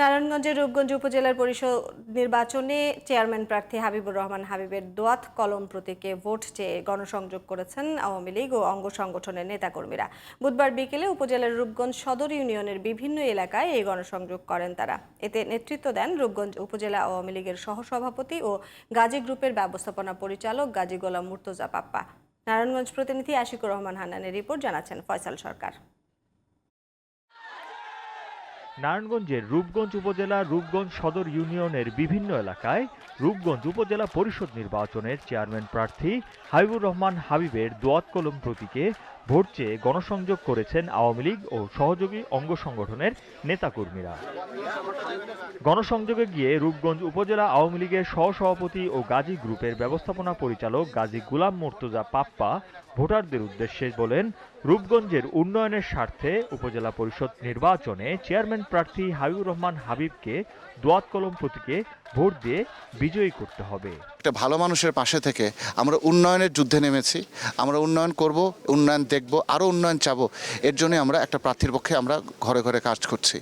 নারায়ণগঞ্জের রূপগঞ্জ উপজেলার পরিষদ নির্বাচনে চেয়ারম্যান প্রার্থী হাবিবুর রহমান হাবিবের দোয়াত কলম প্রতীকে ভোট চেয়ে গণসংযোগ করেছেন আওয়ামী লীগ ও অঙ্গ সংগঠনের নেতাকর্মীরা। বুধবার বিকেলে উপজেলার রূপগঞ্জ সদর ইউনিয়নের বিভিন্ন এলাকায় এই গণসংযোগ করেন তারা। এতে নেতৃত্ব দেন রূপগঞ্জ উপজেলা আওয়ামী লীগের সহসভাপতি ও গাজী গ্রুপের ব্যবস্থাপনা পরিচালক গাজী গোলাম মুর্তজা পাপ্পা। নারায়ণগঞ্জ প্রতিনিধি আশিকুর রহমান হান্নানের রিপোর্ট জানাচ্ছেন ফয়সাল সরকার। নারায়ণগঞ্জের রূপগঞ্জ উপজেলা, রূপগঞ্জ সদর ইউনিয়নের বিভিন্ন এলাকায় রূপগঞ্জ উপজেলা পরিষদ নির্বাচনের চেয়ারম্যান প্রার্থী হাবিবুর রহমান হাবিবের দোয়াত কলম প্রতীকে ভোট চেয়ে গণসংযোগ করেছেন আওয়ামী লীগ ও সহযোগী অঙ্গ সংগঠনের নেতাকর্মীরা। গণসংযোগে গিয়ে রূপগঞ্জ উপজেলা আওয়ামী লীগের সহসভাপতি ও গাজী গ্রুপের ব্যবস্থাপনা পরিচালক গাজী গুলাম মোর্তজা পাপ্পা ভোটারদের উদ্দেশ্যে বলেন, রূপগঞ্জের উন্নয়নের স্বার্থে উপজেলা পরিষদ নির্বাচনে চেয়ারম্যান প্রার্থী হাবিবুর রহমান হাবিবকে দোয়াত কলম প্রতীকে ভোট দিয়ে বিজয়ী করতে হবে। একটা ভালো মানুষের পাশে থেকে আমরা উন্নয়নের যুদ্ধে নেমেছি, আমরা উন্নয়ন করব, উন্নয়ন দেখব আরও উন্নয়ন চাবো। এর জন্য আমরা একটা প্রার্থীর পক্ষে আমরা ঘরে ঘরে কাজ করছি।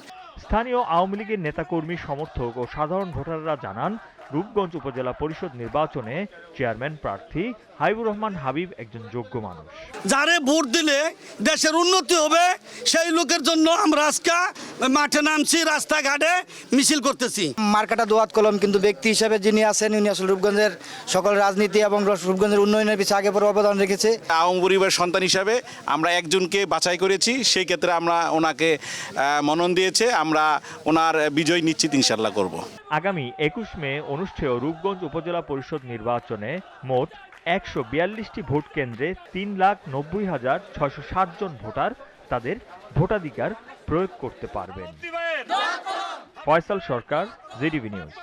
স্থানীয় আওয়ামী লীগের নেতাকর্মী সমর্থক ও সাধারণ ভোটাররা জানান রূপগঞ্জ উপজেলা পরিষদ নির্বাচনে চেয়ারম্যান প্রার্থী হাইবুর রহমান হাবিব একজন যোগ্য মানুষ। যারে ভোট দিলে দেশের উন্নতি হবে সেই লোকের জন্য আমরা আজকে মাঠে নামছি রাস্তাঘাটে মিছিল করতেছি। মার্কাটা দোয়াত কলম কিন্তু ব্যক্তি হিসেবে যিনি আছেন উনি আসলে রূপগঞ্জের সকল রাজনীতি এবং রূপগঞ্জের উন্নয়নের পিছিয়ে আগে পরে অবদান রেখেছে। আওয়ামী পরিবারের সন্তান হিসাবে আমরা একজনকে বাছাই করেছি সেই ক্ষেত্রে আমরা ওনাকে মনন দিয়েছে আমরা ওনার বিজয় নিশ্চিত ইনশাল্লাহ করব। আগামী একুশ মে অনুষ্ঠেয় রূপগঞ্জ উপজেলা পরিষদ নির্বাচনে মোট একশো বিয়াল্লিশটি ভোট কেন্দ্রে তিন লাখ নব্বই হাজার ছয়শো জন ভোটার তাদের ভোটাধিকার প্রয়োগ করতে পারবেন। Faisal Sarkar GDV news.